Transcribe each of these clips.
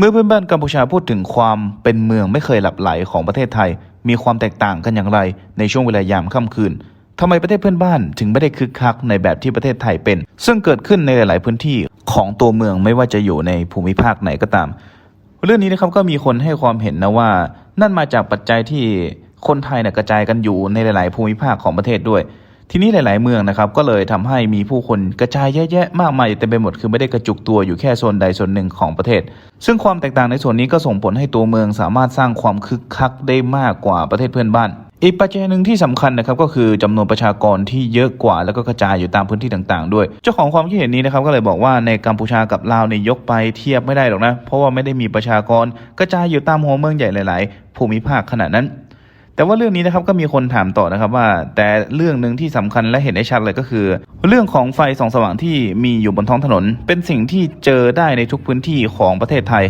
เมื่อเพื่อนบ้านกัมพูชาพูดถึงความเป็นเมืองไม่เคยหลับไหลของประเทศไทย มีความแตกต่างกันอย่างไรในช่วงเวลายามค่ำคืนทำไมประเทศเพื่อนบ้านถึงไม่ได้คึกคักในแบบที่ประเทศไทยเป็น ซึ่งเกิดขึ้นในหลาย ๆ พื้นที่ของตัวเมืองไม่ว่าจะอยู่ในภูมิภาคไหนก็ตาม เรื่องนี้นะครับก็มีคนให้ความเห็นนะว่า นั่นมาจากปัจจัยที่คนไทยเนี่ยกระจายกันอยู่ในหลาย ๆ ภูมิภาคของประเทศด้วย ทีนี้หลาย ๆ เมืองนะครับก็เลยทำให้มีผู้คนกระจายเยอะแยะมากมายเต็มไปหมดคือไม่ได้กระจุกตัวอยู่แค่โซนใดโซนหนึ่งของประเทศ ซึ่งความแตกต่างในส่วนนี้ก็ส่งผลให้ตัวเมืองสามารถสร้างความคึกคักได้มากกว่าประเทศเพื่อนบ้านอีกปัจจัยหนึ่งที่สำคัญนะครับก็คือจำนวนประชากรที่เยอะกว่า แล้วก็กระจายอยู่ตามพื้นที่ต่างๆ ด้วย เจ้าของความคิดเห็นนี้นะครับก็เลยบอกว่าในกัมพูชากับลาวเนี่ยยกไปเทียบไม่ได้หรอกนะ เพราะว่าไม่ได้มีประชากรกระจายอยู่ตามหัวเมืองใหญ่หลาย ๆ ภูมิภาคขนาดนั้น แต่ว่าเรื่องนี้นะครับก็มีคนถามต่อนะครับว่า แต่เรื่องหนึ่งที่สำคัญและเห็นได้ชัดเลยก็คือ เรื่องของไฟส่องสว่างที่มีอยู่บนท้องถนน เป็นสิ่งที่เจอได้ในทุกพื้นที่ของประเทศไทย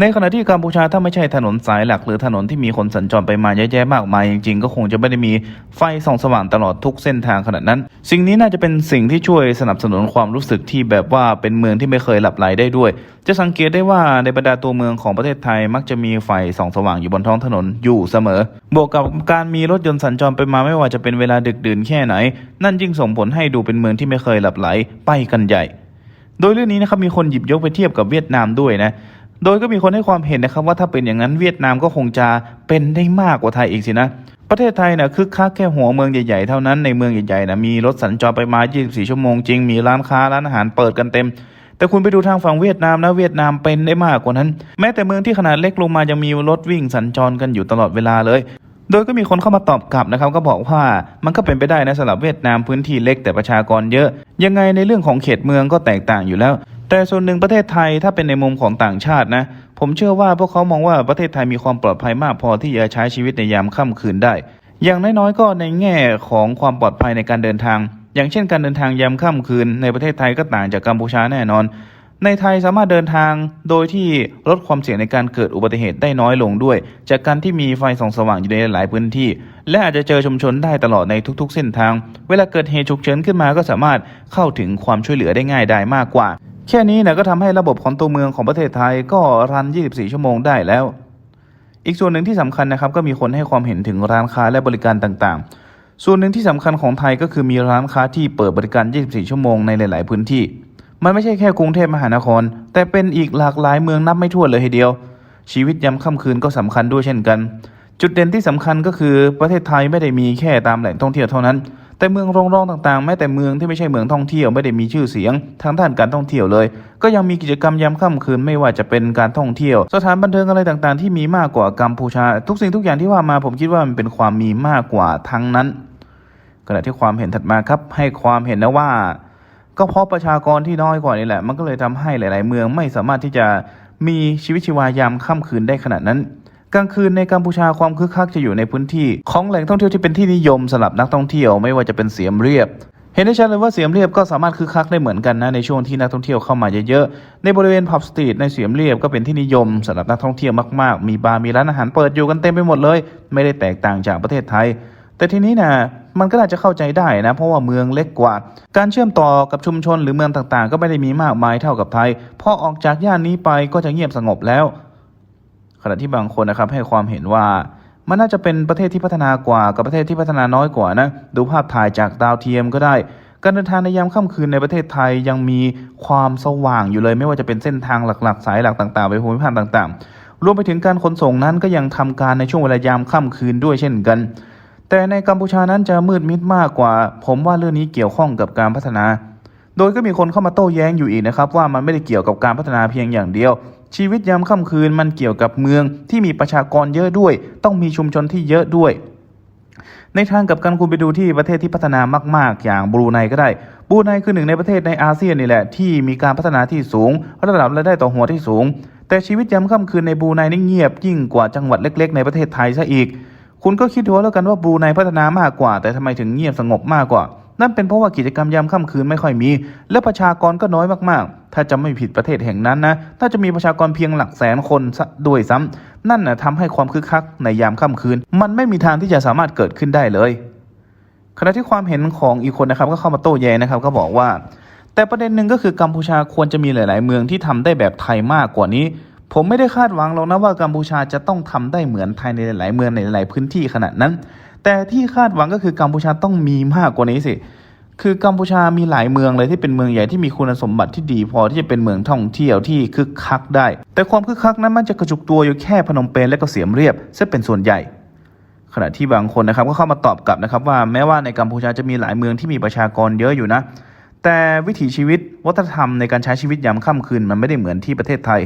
ในขณะที่กัมพูชาถ้าไม่ใช่ถนนสายหลัก หรือถนนที่มีคนสัญจรไปมาเยอะแยะมากมายจริงๆ ก็คงจะไม่ได้มีไฟส่องสว่างตลอดทุกเส้นทางขนาดนั้น สิ่งนี้น่าจะเป็นสิ่งที่ช่วยสนับสนุนความรู้สึกที่แบบว่าเป็นเมืองที่ไม่เคยหลับไหลได้ด้วย จะสังเกตได้ว่าในบรรดาตัวเมืองของประเทศไทยมักจะมีไฟส่องสว่างอยู่บนท้องถนนอยู่เสมอ บวกกับการมีรถยนต์สัญจรไปมาไม่ว่าจะเป็นเวลาดึกดื่นแค่ไหน นั่นยิ่งส่งผลให้ดูเป็นเมืองที่ไม่เคยหลับไหลไปกันใหญ่ โดยเรื่องนี้นะครับมีคนหยิบยกไปเทียบกับเวียดนามด้วยนะ โดยก็มีคนให้ความเห็นนะครับว่าถ้าเป็นอย่างนั้นเวียดนามก็คงจะเป็นได้มากกว่าไทยอีกสินะ ประเทศไทยนะคึกคักแค่หัวเมืองใหญ่ๆเท่านั้นในเมืองใหญ่ๆนะมีรถสัญจรไปมา 24 ชั่วโมงจริงมีร้านค้าร้านอาหารเปิดกันเต็มแต่คุณไปดูทางฝั่งเวียดนามนะเวียดนามเป็นได้มากกว่านั้น แม้แต่เมืองที่ขนาดเล็กลงมายังมีรถวิ่งสัญจรกันอยู่ตลอดเวลาเลย โดยก็มีคนเข้ามาตอบกลับนะครับ ก็บอกว่ามันก็เป็นไปได้นะสำหรับเวียดนามพื้นที่เล็กแต่ประชากรเยอะ ยังไงในเรื่องของเขตเมืองก็แตกต่างอยู่แล้ว แต่ส่วนหนึ่งประเทศไทยถ้าเป็นในมุมของต่างชาตินะ ผมเชื่อว่าพวกเขามองว่าประเทศไทยมีความปลอดภัยมากพอที่จะใช้ชีวิตในยามค่ำคืนได้ อย่างน้อยๆก็ในแง่ของความปลอดภัยในการเดินทาง อย่างเช่นการเดินทางยามค่ำคืน ในประเทศไทยก็ต่างจากกัมพูชาแน่นอน ในไทยสามารถเดินทางโดยที่ลดความเสี่ยงในการเกิดอุบัติเหตุได้น้อยลงด้วย จากการที่มีไฟส่องสว่างอยู่ในหลายพื้นที่ และอาจจะเจอชุมชนได้ตลอดในทุก ๆ เส้นทาง เวลาเกิดเหตุฉุกเฉินขึ้นมาก็สามารถเข้าถึงความช่วยเหลือได้ง่ายได้มากกว่า แค่นี้นะก็ทำให้ระบบของตัวเมืองของประเทศไทยก็รัน 24 ชั่วโมงได้แล้ว อีกส่วนหนึ่งที่สำคัญนะครับก็มีคนให้ความเห็นถึงร้านค้าและบริการต่างๆ ส่วนหนึ่งที่สำคัญของไทยก็คือมีร้านค้าที่เปิดบริการ 24 ชั่วโมงในหลาย ๆ พื้นที่ มันไม่ใช่แค่กรุงเทพมหานคร แต่เป็นอีกหลากหลายเมืองนับไม่ถ้วนเลยทีเดียว ชีวิตยามค่ำคืนก็สำคัญด้วยเช่นกัน จุดเด่นที่สำคัญก็คือประเทศไทยไม่ได้มีแค่ตามแหล่งท่องเที่ยวเท่านั้น แต่เมืองรองๆต่างๆ แม้แต่เมืองที่ไม่ใช่เมืองท่องเที่ยวไม่ได้มีชื่อเสียงทางด้านการท่องเที่ยวเลย ก็ยังมีกิจกรรมยามค่ำคืนไม่ว่าจะเป็นการท่องเที่ยว สถานบันเทิงอะไรต่างๆ ที่มีมากกว่ากัมพูชา ทุกสิ่งทุกอย่างที่ว่ามาผมคิดว่ามันเป็นความมีมากกว่าทั้งนั้นขณะที่ความเห็นถัดมาครับ ให้ความเห็นนะว่า ก็เพราะประชากรที่น้อยกว่านี่แหละ มันก็เลยทำให้หลาย ๆ เมืองไม่สามารถที่จะมีชีวิตชีวายามค่ำคืนได้ขนาดนั้น กลางคืนในกัมพูชาความคึกคักจะอยู่ในพื้นที่ ของแหล่งท่องเที่ยวที่เป็นที่นิยมสำหรับนักท่องเที่ยวไม่ว่าจะเป็นเสียมเรียบเห็นได้ชัดเลยว่าเสียมเรียบก็สามารถคึกคักได้เหมือนกันนะในช่วงที่นักท่องเที่ยวเข้ามาเยอะๆในบริเวณผับสตรีทในเสียมเรียบก็เป็นที่นิยมสำหรับนักท่องเที่ยวมากๆ มีบาร์มีร้านอาหารเปิดอยู่กันเต็มไปหมดเลย ไม่ได้แตกต่างจากประเทศไทย แต่ทีนี้นะมันก็น่าจะเข้าใจได้นะ เพราะว่าเมืองเล็กกว่า การเชื่อมต่อกับชุมชนหรือเมืองต่างๆ ก็ไม่ได้มีมากมายเท่ากับไทยพอออกจากย่านนี้ไปก็จะเงียบสงบแล้ว ขณะที่บางคนนะครับให้ความเห็นว่ามันน่าจะเป็นประเทศที่พัฒนากว่ากับประเทศที่พัฒนาน้อยกว่านะ ดูภาพถ่ายจากดาวเทียมก็ได้ การเดินทางในยามค่ำคืนในประเทศไทยยังมีความสว่างอยู่เลย ไม่ว่าจะเป็นเส้นทางหลักๆ สายหลักต่างๆ ไปภูมิภาคต่างๆ รวมไปถึงการขนส่งนั้นก็ยังทำการในช่วงเวลายามค่ำคืนด้วยเช่นกัน แต่ในกัมพูชานั้นจะมืดมิดมากกว่า ผมว่าเรื่องนี้เกี่ยวข้องกับการพัฒนา โดยก็มีคนเข้ามาโต้แย้งอยู่อีกนะครับว่ามันไม่ได้เกี่ยวกับการพัฒนาเพียงอย่างเดียว ชีวิตยามค่ำคืนมันเกี่ยวกับเมืองที่มีประชากรเยอะด้วย ต้องมีชุมชนที่เยอะด้วย ในทางกับกันคุณไปดูที่ประเทศที่พัฒนามาก ๆ อย่างบรูไนก็ได้บรูไนคือหนึ่งในประเทศในอาเซียนนี่แหละ ที่มีการพัฒนาที่สูง ระดับรายได้ต่อหัวที่สูง แต่ชีวิตยามค่ำคืนในบรูไนนี่เงียบยิ่งกว่าจังหวัดเล็ก ๆ ในประเทศไทยซะอีก คุณก็คิดดูแล้วกันว่าบรูไนพัฒนามากกว่า แต่ทำไมถึงเงียบสงบมากกว่า นั่นเป็นเพราะว่ากิจกรรมยามค่ำคืนไม่ค่อยมี และประชากรก็น้อยมากๆ ถ้าจะไม่ผิดประเทศแห่งนั้นนะน่าจะมีประชากรเพียงหลักแสนคนซด้วยซ้ำนั่นนะทำให้ความคึกคักในยามค่ำคืน มันไม่มีทางที่จะสามารถเกิดขึ้นได้เลยขณะที่ความเห็นของอีกคนนะครับก็เข้ามาโต้แย้งนะครับก็บอกว่า แต่ประเด็นหนึ่งก็คือกัมพูชาควรจะมีหลาย ๆ เมืองที่ทำได้แบบไทยมากกว่านี้ ผมไม่ได้คาดหวังหรอกนะว่ากัมพูชาจะต้องทำได้เหมือนไทยในหลาย ๆ เมืองในหลาย ๆ พื้นที่ขนาดนั้น แต่ที่คาดหวังก็คือกัมพูชาต้องมีมากกว่านี้สิ คือกัมพูชามีหลายเมืองเลยที่เป็นเมืองใหญ่ที่มีคุณสมบัติที่ดีพอที่จะเป็นเมืองท่องเที่ยวที่คึกคักได้ แต่ความคึกคักนั้นมันจะกระจุกตัวอยู่แค่พนมเปญและก็เสียมเรียบซึ่งเป็นส่วนใหญ่ ขณะที่บางคนนะครับก็เข้ามาตอบกลับนะครับว่าแม้ว่าในกัมพูชาจะมีหลายเมืองที่มีประชากรเยอะอยู่นะ แต่วิถีชีวิตวัฒนธรรมในการใช้ชีวิตยามค่ำคืนมันไม่ได้เหมือนที่ประเทศไทย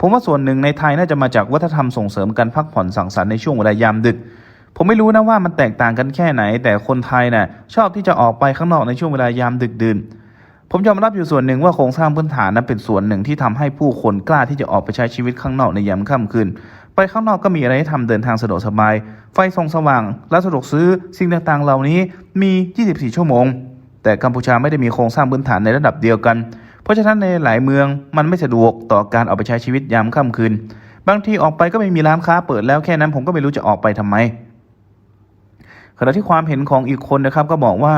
ผมว่าส่วนหนึ่งในไทยน่าจะมาจากวัฒนธรรมส่งเสริมการพักผ่อนสังสรรค์ในช่วงเวลายามดึก ผมไม่รู้นะว่ามันแตกต่างกันแค่ไหน แต่คนไทยน่ะชอบที่จะออกไปข้างนอกในช่วงเวลายามดึกดื่นผมยอมรับอยู่ส่วนหนึ่งว่าโครงสร้างพื้นฐานนั้นเป็นส่วนหนึ่งที่ทำให้ผู้คนกล้าที่จะออกไปใช้ชีวิตข้างนอกในยามค่ำคืน ไปข้างนอกก็มีอะไรให้ทำเดินทางสะดวกสบาย ไฟส่องสว่างร้านสะดวกซื้อสิ่งต่างๆ เหล่านี้มี 24 ชั่วโมง แต่กัมพูชาไม่ได้มีโครงสร้างพื้นฐานในระดับเดียวกัน เพราะฉะนั้นในหลายเมืองมันไม่สะดวกต่อการออกไปใช้ชีวิตยามค่ำคืน บางทีออกไปก็ไม่มีร้านค้าเปิดแล้วแค่นั้นผมก็ไม่รู้จะออกไปทำไม ขณะที่ความเห็นของอีกคนนะครับก็บอกว่า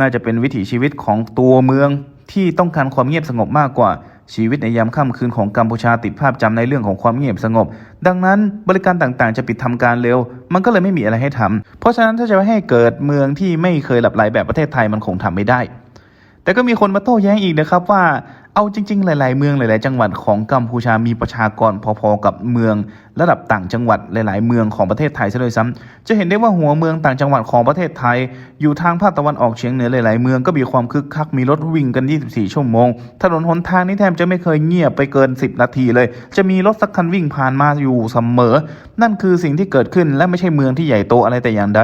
น่าจะเป็นวิถีชีวิตของตัวเมืองที่ต้องการความเงียบสงบมากกว่าชีวิตในยามค่ำคืนของกัมพูชาติดภาพจำในเรื่องของความเงียบสงบ ดังนั้นบริการต่างๆ จะปิดทำการเร็ว มันก็เลยไม่มีอะไรให้ทำเพราะฉะนั้นถ้าจะให้เกิดเมืองที่ไม่เคยหลับไหลแบบประเทศไทยมันคงทำไม่ได้ แต่ก็มีคนมาโต้แย้งอีกนะครับว่าเอาจริง ๆ หลาย ๆ เมืองหลาย ๆ จังหวัดของกัมพูชามีประชากรพอ ๆ กับเมือง ระดับต่างจังหวัดหลาย ๆ เมืองของประเทศไทยซะด้วยซ้ำจะเห็นได้ว่าหัวเมืองต่างจังหวัดของประเทศไทย อยู่ทางภาคตะวันออกเฉียงเหนือหลาย ๆ เมืองก็มีความคึกคักมีรถวิ่งกัน 24 ชั่วโมง ถนนหนทางนี่แทบจะไม่เคยเงียบไปเกิน 10 นาทีเลย จะมีรถสักคันวิ่งผ่านมาอยู่เสมอ นั่นคือสิ่งที่เกิดขึ้นและไม่ใช่เมืองที่ใหญ่โตอะไรแต่อย่างใด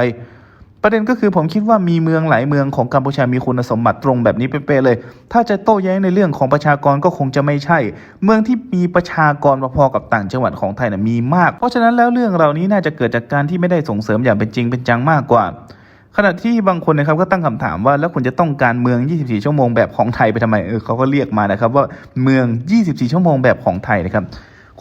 ประเด็นก็คือผมคิดว่ามีเมืองหลายเมืองของกัมพูชามีคุณสมบัติตรงแบบนี้เป๊ะเลย ถ้าจะโต้แย้งในเรื่องของประชากรก็คงจะไม่ใช่ เมืองที่มีประชากรพอๆกับต่างจังหวัดของไทยนะมีมาก เพราะฉะนั้นแล้วเรื่องเหล่านี้น่าจะเกิดจากการที่ไม่ได้ส่งเสริมอย่างเป็นจริงเป็นจังมากกว่า ขณะที่บางคนนะครับก็ตั้งคำถามว่าแล้วคุณจะต้องการเมือง 24 ชั่วโมงแบบของไทยไปทำไมเออเขาก็เรียกมานะครับว่าเมือง 24 ชั่วโมงแบบของไทยนะครับ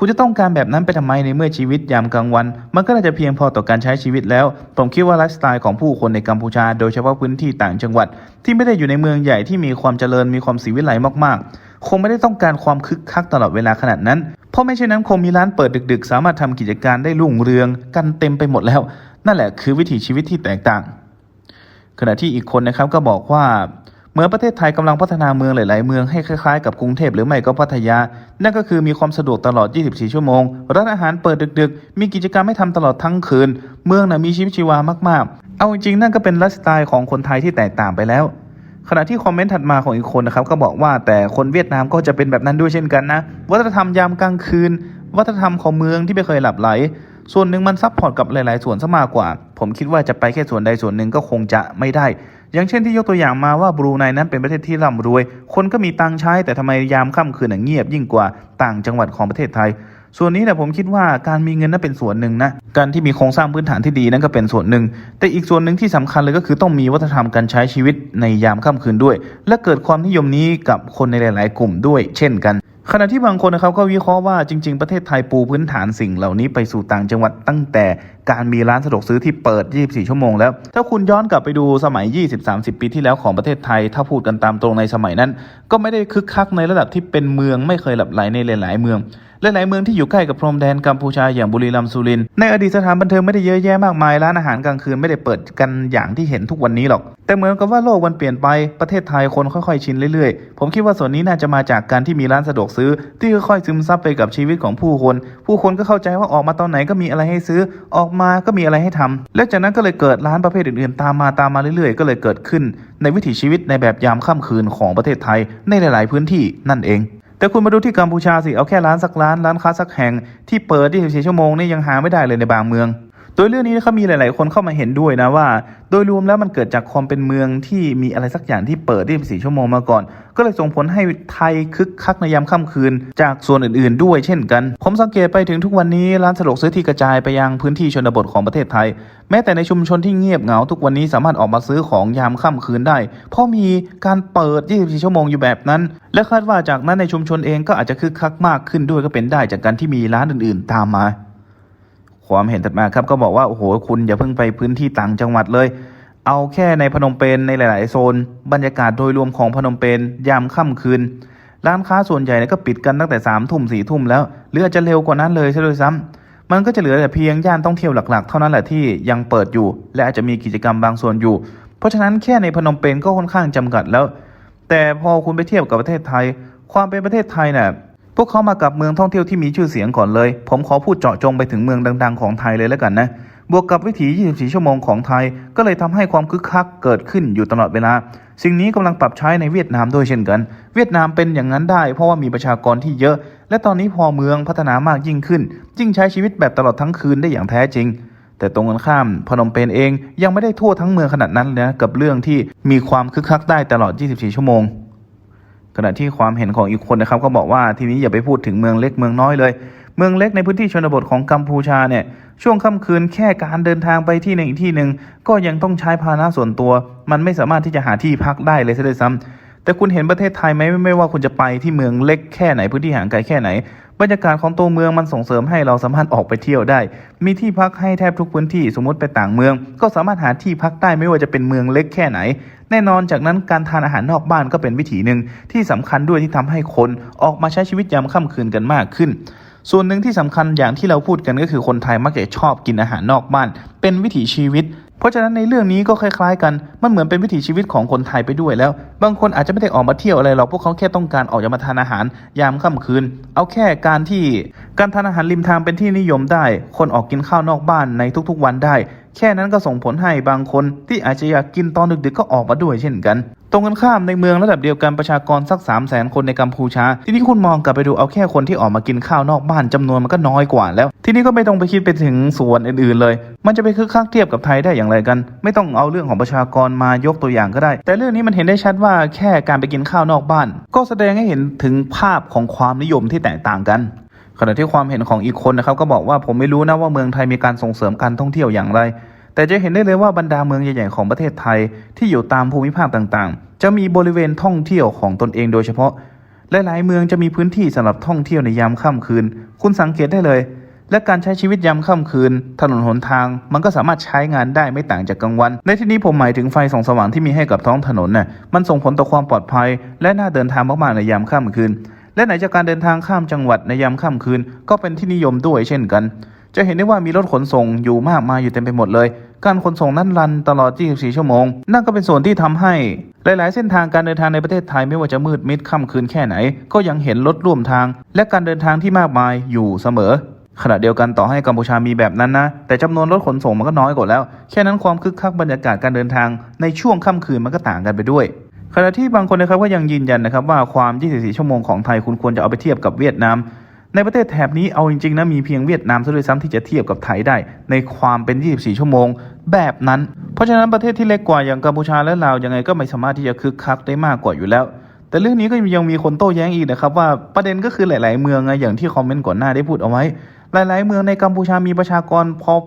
คุณจะต้องการแบบนั้นไปทำไมในเมื่อชีวิตยามกลางวัน มันก็น่าจะเพียงพอต่อการใช้ชีวิตแล้ว ผมคิดว่าไลฟ์สไตล์ของผู้คนในกัมพูชา โดยเฉพาะพื้นที่ต่างจังหวัด ที่ไม่ได้อยู่ในเมืองใหญ่ที่มีความเจริญมีความสีวิไลมากๆ คงไม่ได้ต้องการความคึกคักตลอดเวลาขนาดนั้น เพราะไม่เช่นนั้นคงมีร้านเปิดดึก ๆ สามารถทำกิจการได้รุ่งเรือง กันเต็มไปหมดแล้ว นั่นแหละคือวิถีชีวิตที่แตกต่าง ขณะที่อีกคนนะครับก็บอกว่า เมื่อประเทศไทยกำลังพัฒนาเมืองหลาย ๆ เมืองให้คล้าย ๆ กับกรุงเทพหรือไม่ก็พัทยา นั่นก็คือมีความสะดวกตลอด 24 ชั่วโมง ร้านอาหารเปิดดึก ๆ มีกิจกรรมให้ทำตลอดทั้งคืน เมืองน่ะมีชีวิตชีวามาก ๆ เอาจริงๆนั่นก็เป็นไลฟ์สไตล์ของคนไทยที่แตกต่างไปแล้วขณะที่คอมเมนต์ถัดมาของอีกคนนะครับก็บอกว่าแต่คนเวียดนามก็จะเป็นแบบนั้นด้วยเช่นกันนะ วัฒนธรรมยามกลางคืน วัฒนธรรมของเมืองที่ไม่เคยหลับไหล ส่วนหนึ่งมันซับพอร์ตกับหลาย ๆ ส่วนซะมากกว่า ผมคิดว่าจะไปแค่ส่วนใดส่วนหนึ่งก็คงจะไม่ได้ อย่างเช่นที่ยกตัวอย่างมาว่าบรูไนนั้นเป็นประเทศที่ร่ำรวย คนก็มีตังใช้ แต่ทำไมยามค่ำคืนเงียบยิ่งกว่าต่างจังหวัดของประเทศไทยส่วนนี้นะผมคิดว่าการมีเงินนั้นเป็นส่วนหนึ่งนะ การที่มีโครงสร้างพื้นฐานที่ดีนั่นก็เป็นส่วนหนึ่ง แต่อีกส่วนหนึ่งที่สำคัญเลยก็คือต้องมีวัฒนธรรมการใช้ชีวิตในยามค่ำคืนด้วย และเกิดความนิยมนี้กับคนในหลาย ๆ กลุ่มด้วย เช่นกัน ขณะที่บางคนนะครับก็วิเคราะห์ว่าจริง ๆ ประเทศไทยปูพื้นฐานสิ่งเหล่านี้ไปสู่ต่างจังหวัดตั้งแต่การมีร้านสะดวกซื้อที่เปิด 24 ชั่วโมงแล้ว ถ้าคุณย้อนกลับไปดูสมัย 20-30 ปีที่แล้วของประเทศไทย ถ้าพูดกันตามตรงในสมัยนั้น ก็ไม่ได้คึกคักในระดับที่เป็นเมืองไม่เคยหลับไหลในหลาย ๆ เมือง และหลายเมืองที่อยู่ใกล้กับพรมแดนกัมพูชาอย่างบุรีรัมย์สุรินทร์ในอดีตสถานบันเทิงไม่ได้เยอะแยะมากมายร้านอาหารกลางคืนไม่ได้เปิดกันอย่างที่เห็นทุกวันนี้หรอก แต่เหมือนกับว่าโลกมันเปลี่ยนไปประเทศไทยคนค่อยๆชินเรื่อยๆ ผมคิดว่าส่วนนี้น่าจะมาจากการที่มีร้านสะดวกซื้อ ที่ค่อยๆซึมซับไปกับชีวิตของผู้คน ผู้คนก็เข้าใจว่าออกมาตอนไหนก็มีอะไรให้ซื้อออกมาก็มีอะไรให้ทำและจากนั้นก็เลยเกิดร้านประเภทอื่นๆ ตามมาตามมาเรื่อยๆ ก็เลยเกิดขึ้น ในวิถีชีวิตในแบบยามค่ำคืนของประเทศไทยในหลาย ๆ พื้นที่นั่นเอง แต่คุณมาดูที่กัมพูชาสิ เอาแค่ร้านสักร้าน ร้านค้าสักแห่งที่เปิด 24 ชั่วโมงนี่ยังหาไม่ได้เลยในบางเมือง โดยเรื่องนี้นะครับมีหลาย ๆ คนเข้ามาเห็นด้วยนะว่า โดยรวมแล้วมันเกิดจากความเป็นเมืองที่มีอะไรสักอย่างที่เปิด24ชั่วโมงมาก่อน ก็เลยส่งผลให้ไทยคึกคักในยามค่ำคืน จากส่วนอื่น ๆ ด้วยเช่นกัน ผมสังเกตไปถึงทุกวันนี้ร้านสะดวกซื้อที่กระจายไปยังพื้นที่ชนบทของประเทศไทย แม้แต่ในชุมชนที่เงียบเหงาทุกวันนี้สามารถออกมาซื้อของยามค่ำคืนได้ เพราะมีการเปิด 24 ชั่วโมงอยู่แบบนั้น และคาดว่าจากนั้นในชุมชนเองก็อาจจะคึกคักมากขึ้นด้วยก็เป็นได้จากการที่มีร้านอื่น ๆ ตามมา ความเห็นถัดมาครับก็บอกว่าโอ้โหคุณอย่าเพิ่งไปพื้นที่ต่างจังหวัดเลย เอาแค่ในพนมเปญในหลาย ๆ โซน บรรยากาศโดยรวมของพนมเปญยามค่ำคืน ร้านค้าส่วนใหญ่ก็ปิดกันตั้งแต่3ามทุ่มสี่ทุ่มแล้วหรืออาจจะเร็วกว่านั้นเลยซะด้วยซ้ำมันก็จะเหลือแต่เพียงย่านท่องเที่ยวหลัก ๆ เท่านั้นแหละที่ยังเปิดอยู่ และอาจจะมีกิจกรรมบางส่วนอยู่ เพราะฉะนั้นแค่ในพนมเปญก็ค่อนข้างจำกัดแล้ว แต่พอคุณไปเทียบกับประเทศไทย ความเป็นประเทศไทยเนี่ย พวกเขามากับเมืองท่องเที่ยวที่มีชื่อเสียงก่อนเลย ผมขอพูดเจาะจงไปถึงเมืองดัง ๆ ของไทยเลยแล้วกันนะ บวกกับวิถี 24 ชั่วโมงของไทย ก็เลยทำให้ความคึกคักเกิดขึ้นอยู่ตลอดเวลา สิ่งนี้กำลังปรับใช้ในเวียดนามด้วยเช่นกัน เวียดนามเป็นอย่างนั้นได้ เพราะว่ามีประชากรที่เยอะ และตอนนี้พอเมืองพัฒนามากยิ่งขึ้นยิ่งใช้ชีวิตแบบตลอดทั้งคืนได้อย่างแท้จริงแต่ตรงกันข้ามพนมเปญเองยังไม่ได้ทั่วทั้งเมืองขนาดนั้นเลยนะกับเรื่องที่มีความคึกคักได้ตลอด 24 ชั่วโมง ขณะที่ความเห็นของอีกคนนะครับก็บอกว่าทีนี้อย่าไปพูดถึงเมืองเล็กเมืองน้อยเลย เมืองเล็กในพื้นที่ชนบทของกัมพูชาเนี่ยช่วงค่ำคืนแค่การเดินทางไปที่หนึ่งอีกที่หนึ่งก็ยังต้องใช้พาหนะส่วนตัว มันไม่สามารถที่จะหาที่พักได้เลยซะด้วยซ้ำแต่คุณเห็นประเทศไทยไหมไม่ไม่ว่าคุณจะไปที่เมืองเล็กแค่ไหนพื้นที่ห่างไกลแค่ไหน บรรยากาศของตัวเมืองมันส่งเสริมให้เราสามารถออกไปเที่ยวได้ มีที่พักให้แทบทุกพื้นที่สมมติไปต่างเมือง ก็สามารถหาที่พักได้ไม่ว่าจะเป็นเมืองเล็กแค่ไหน แน่นอนจากนั้นการทานอาหารนอกบ้านก็เป็นวิถีหนึ่งที่สำคัญด้วยที่ทำให้คนออกมาใช้ชีวิตยามค่ำคืนกันมากขึ้นส่วนหนึ่งที่สำคัญอย่างที่เราพูดกันก็คือคนไทยมักจะชอบกินอาหารนอกบ้าน เป็นวิถีชีวิต เพราะฉะนั้นในเรื่องนี้ก็คล้ายๆ กัน มันเหมือนเป็นวิถีชีวิตของคนไทยไปด้วยแล้ว บางคนอาจจะไม่ได้ออกมาเที่ยวอะไรหรอก พวกเขาแค่ต้องการออกจะมาทานอาหาร ยามค่ำคืน เอาแค่การที่การทานอาหารริมทางเป็นที่นิยมได้ คนออกกินข้าวนอกบ้านในทุกๆวันได้ แค่นั้นก็ส่งผลให้บางคนที่อาจจะอยากกินตอนดึกๆก็ออกมาด้วยเช่นกัน ตรงกันข้ามในเมืองระดับเดียวกันประชากรสัก 3 0 0แสนคนในกัมพูชา ทีนี้คุณมองกลับไปดูเอาแค่คนที่ออกมากินข้าวนอกบ้านจำนวนมันก็น้อยกว่าแล้ว ทีนี้ก็ไม่ต้องไปคิดไปถึงส่วนอื่นๆเลย มันจะไปคึกคักเทียบกับไทยได้อย่างไรกัน ไม่ต้องเอาเรื่องของประชากรมายกตัวอย่างก็ได้ แต่เรื่องนี้มันเห็นได้ชัดว่าแค่การไปกินข้าวนอกบ้าน ก็แสดงให้เห็นถึงภาพของความนิยมที่แตกต่างกัน ขณะที่ความเห็นของอีกคนนะครับก็บอกว่าผมไม่รู้นะว่าเมืองไทยมีการส่งเสริมการท่องเที่ยวอย่างไร แต่จะเห็นได้เลยว่าบรรดาเมืองใหญ่ๆของประเทศไทย ที่อยู่ตามภูมิภาคต่างๆ จะมีบริเวณท่องเที่ยวของตนเองโดยเฉพาะหลายๆเมืองจะมีพื้นที่สำหรับท่องเที่ยวในยามค่ำคืน คุณสังเกตได้เลย และการใช้ชีวิตยามค่ำคืน ถนนหนทาง มันก็สามารถใช้งานได้ไม่ต่างจากกลางวัน ในที่นี้ผมหมายถึงไฟส่องสว่างที่มีให้กับท้องถนนน่ะมันส่งผลต่อความปลอดภัย และน่าเดินทางมากๆในยามค่ำคืน และไหนจากการเดินทางข้ามจังหวัดในยามค่ำคืน ก็เป็นที่นิยมด้วยเช่นกัน จะเห็นได้ว่ามีรถขนส่งอยู่มากมายอยู่เต็มไปหมดเลย การขนส่งนั้นรันตลอด 24 ชั่วโมง นั่นก็เป็นส่วนที่ทำให้ หลาย ๆ เส้นทางการเดินทางในประเทศไทยไม่ว่าจะมืดมิดค่ำคืนแค่ไหน ก็ยังเห็นรถร่วมทาง และการเดินทางที่มากมายอยู่เสมอขณะเดียวกันต่อให้กัมพูชามีแบบนั้นนะ แต่จำนวนรถขนส่งมันก็น้อยกว่าแล้ว แค่นั้นความคึกคักบรรยากาศการเดินทางในช่วงค่ำคืนมันก็ต่างกันไปด้วย ขณะที่บางคนนะครับก็ยังยืนยันนะครับว่าความ 24 ชั่วโมงของไทยคุณควรจะเอาไปเทียบกับเวียดนาม ในประเทศแถบนี้เอาจริงๆนะมีเพียงเวียดนามซะด้วยซ้ำที่จะเทียบกับไทยได้ ในความเป็น 24 ชั่วโมงแบบนั้น เพราะฉะนั้นประเทศที่เล็กกว่าอย่างกัมพูชาและลาวยังไงก็ไม่สามารถที่จะคึกคักได้มากกว่าอยู่แล้ว แต่เรื่องนี้ก็ยังมีคนโต้แย้งอีกนะครับว่าประเด็นก็คือหลาย ๆ เมืองไงอย่างที่คอมเมนต์ก่อนหน้าได้พูดเอาไว้หลาย ๆ เมืองในกัมพูชามีประชากร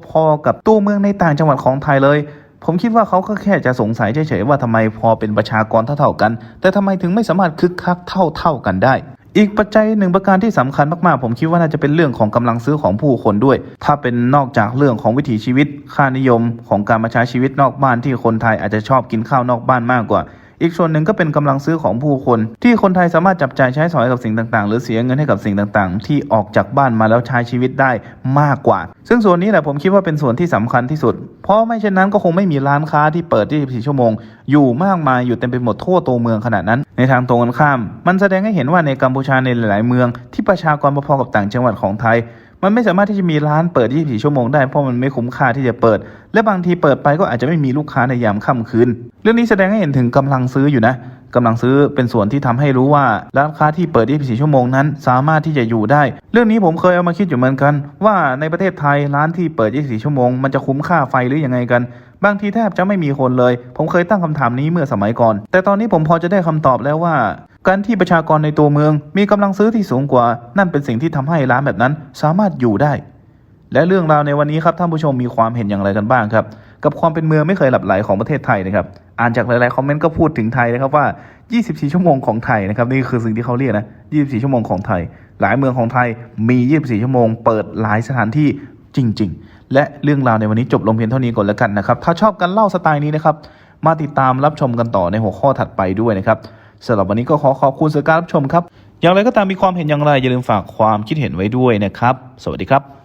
พอ ๆ กับตัวเมืองในต่างจังหวัดของไทยเลย ผมคิดว่าเขาก็แค่จะสงสัยเฉยๆว่าทำไมพอเป็นประชากรเท่าๆกัน แต่ทำไมถึงไม่สามารถคึกคักเท่าๆกันได้อีกปัจจัยหนึ่งประการที่สำคัญมากๆ ผมคิดว่าน่าจะเป็นเรื่องของกำลังซื้อของผู้คนด้วย ถ้าเป็นนอกจากเรื่องของวิถีชีวิต ค่านิยมของการมาใช้ชีวิตนอกบ้านที่คนไทยอาจจะชอบกินข้าวนอกบ้านมากกว่า อีกส่วนหนึ่งก็เป็นกำลังซื้อของผู้คน ที่คนไทยสามารถจับจ่ายใช้สอยกับสิ่งต่างๆ หรือเสียเงินให้กับสิ่งต่างๆ ที่ออกจากบ้านมาแล้วใช้ชีวิตได้มากกว่า ซึ่งส่วนนี้แหละผมคิดว่าเป็นส่วนที่สำคัญที่สุด เพราะไม่เช่นนั้นก็คงไม่มีร้านค้าที่เปิด 24 ชั่วโมง อยู่มากมายอยู่เต็มไปหมดทั่วตัวเมืองขนาดนั้น ในทางตรงกันข้าม มันแสดงให้เห็นว่าในกัมพูชาในหลายๆเมืองที่ประชากรพอๆกับต่างจังหวัดของไทย มันไม่สามารถที่จะมีร้านเปิด 24 ชั่วโมงได้เพราะมันไม่คุ้มค่าที่จะเปิด และบางทีเปิดไปก็อาจจะไม่มีลูกค้าในยามค่ำคืน เรื่องนี้แสดงให้เห็นถึงกำลังซื้ออยู่นะกำลังซื้อเป็นส่วนที่ทำให้รู้ว่าร้านค้าที่เปิด 24 ชั่วโมงนั้น สามารถที่จะอยู่ได้ เรื่องนี้ผมเคยเอามาคิดอยู่เหมือนกัน ว่าในประเทศไทยร้านที่เปิด 24 ชั่วโมงมันจะคุ้มค่าไฟหรือยังไงกัน บางทีแทบจะไม่มีคนเลย ผมเคยตั้งคำถามนี้เมื่อสมัยก่อน แต่ตอนนี้ผมพอจะได้คำตอบแล้วว่า การที่ประชากรในตัวเมืองมีกำลังซื้อที่สูงกว่า นั่นเป็นสิ่งที่ทำให้ร้านแบบนั้นสามารถอยู่ได้ และเรื่องราวในวันนี้ครับท่านผู้ชมมีความเห็นอย่างไรกันบ้างครับกับความเป็นเมืองไม่เคยหลับไหลของประเทศไทยนะครับอ่านจากหลายๆคอมเมนต์ก็พูดถึงไทยนะครับว่า 24 ชั่วโมงของไทยนะครับนี่คือสิ่งที่เขาเรียกนะ 24 ชั่วโมงของไทย หลายเมืองของไทยมี 24 ชั่วโมง เปิดหลายสถานที่จริง ๆ และเรื่องราวในวันนี้จบลงเพียงเท่านี้ก่อนแล้วกันนะครับถ้าชอบกันเล่าสไตล์นี้นะครับมาติดตามรับชมกันต่อในหัวข้อถัดไปด้วยนะครับ สำหรับวันนี้ก็ขอขอบคุณสำหรับการรับชมครับ อย่างไรก็ตามมีความเห็นอย่างไรอย่าลืมฝากความคิดเห็นไว้ด้วยนะครับ สวัสดีครับ